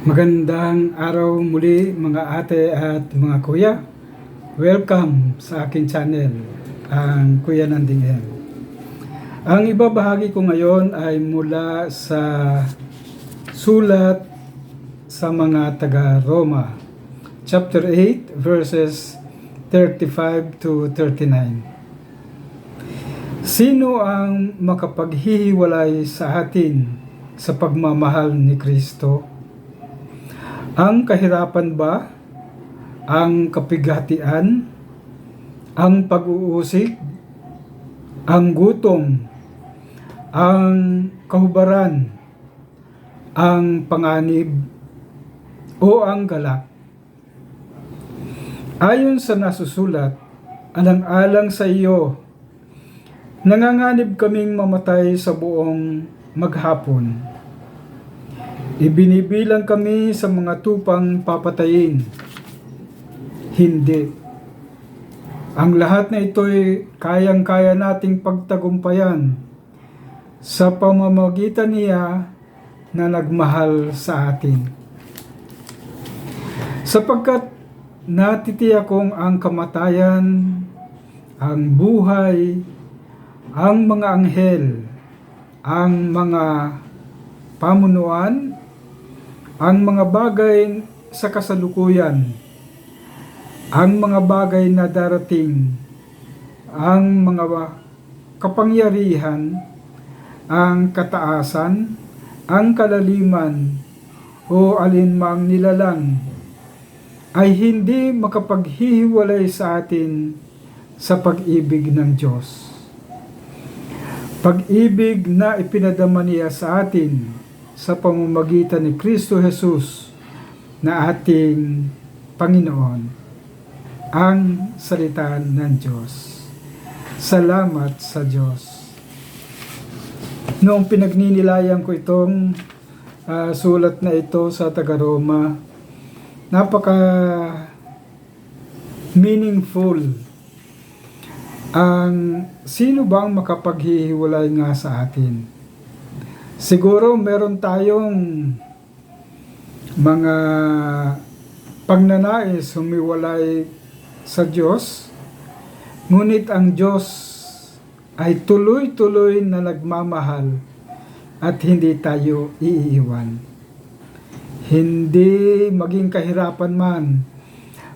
Magandang araw muli mga ate at mga kuya. Welcome sa aking channel, ang Kuya Nanding M. Ang ibabahagi ko ngayon ay mula sa sulat sa mga taga-Roma, chapter 8, verses 35 to 39. Sino ang makapaghihiwalay sa atin sa pagmamahal ni Kristo? Ang kahirapan ba? Ang kapighatian? Ang pag-uusig? Ang gutom? Ang kahubaran? Ang panganib? O ang galak? Ayon sa nasusulat, alang-alang sa iyo, nanganganib kaming mamatay sa buong maghapon. Ibinibilang kami sa mga tupang papatayin. Hindi. Ang lahat na ito'y kayang-kaya nating pagtagumpayan sa pamamagitan niya na nagmahal sa atin. Sapagkat natitiyak kong ang kamatayan, ang buhay, ang mga anghel, ang mga pamunuan, ang mga bagay sa kasalukuyan, ang mga bagay na darating, ang mga kapangyarihan, ang kataasan, ang kalaliman, o alinmang nilalang, ay hindi makapaghihiwalay sa atin sa pag-ibig ng Diyos. Pag-ibig na ipinadama niya sa atin sa pamamagitan ni Kristo Jesus na ating Panginoon, ang salita ng Diyos. Salamat sa Diyos. Noong pinagninilayan ko itong uh, sulat na ito sa taga-Roma, napaka meaningful ang sino bang makapaghihiwalay nga sa atin? Siguro meron tayong mga pagnanais humiwalay sa Diyos, ngunit ang Diyos ay tuloy-tuloy na nagmamahal at hindi tayo iiwan. Hindi maging kahirapan man,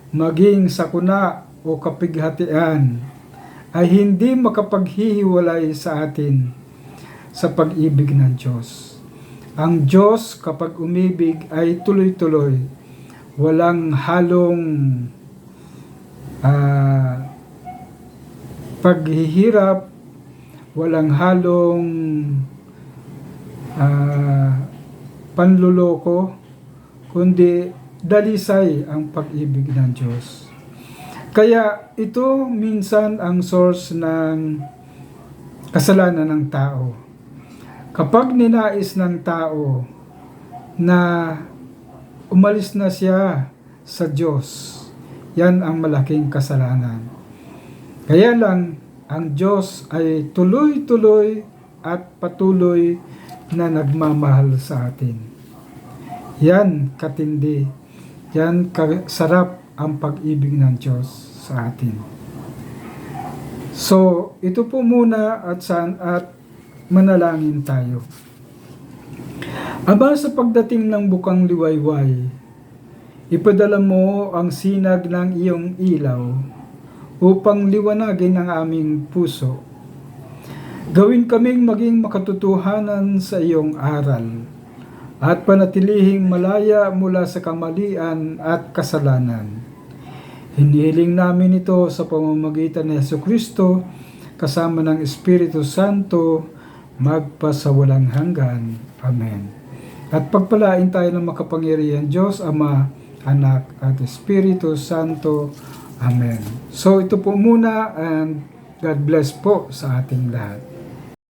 maging sakuna o kapighatian, ay hindi makapaghihiwalay sa atin sa pag-ibig ng Diyos. Ang Diyos kapag umibig ay tuloy-tuloy, walang halong uh, paghihirap, walang halong uh, panluloko, kundi dalisay ang pag-ibig ng Diyos. Kaya ito minsan ang source ng kasalanan ng tao. Kapag ninais ng tao na umalis na siya sa Diyos, yan ang malaking kasalanan. Kaya lang, ang Diyos ay tuloy-tuloy at patuloy na nagmamahal sa atin. Yan katindi. Yan kasarap ang pag-ibig ng Diyos sa atin. So, ito po muna at saan at manalangin tayo. Aba sa pagdating ng bukang liwayway, ipadala mo ang sinag ng iyong ilaw upang liwanagin ang aming puso. Gawin kaming maging makatotohanan sa iyong aral at panatilihing malaya mula sa kamalian at kasalanan Hinihiling namin ito sa pamamagitan ni Yesu Kristo kasama ng Espiritu Santo magpasawalang hanggan. Amen. At pagpalain tayo ng makapangyarihan Diyos, Ama, Anak at Espiritu Santo. Amen. So ito po muna and God bless po sa ating lahat.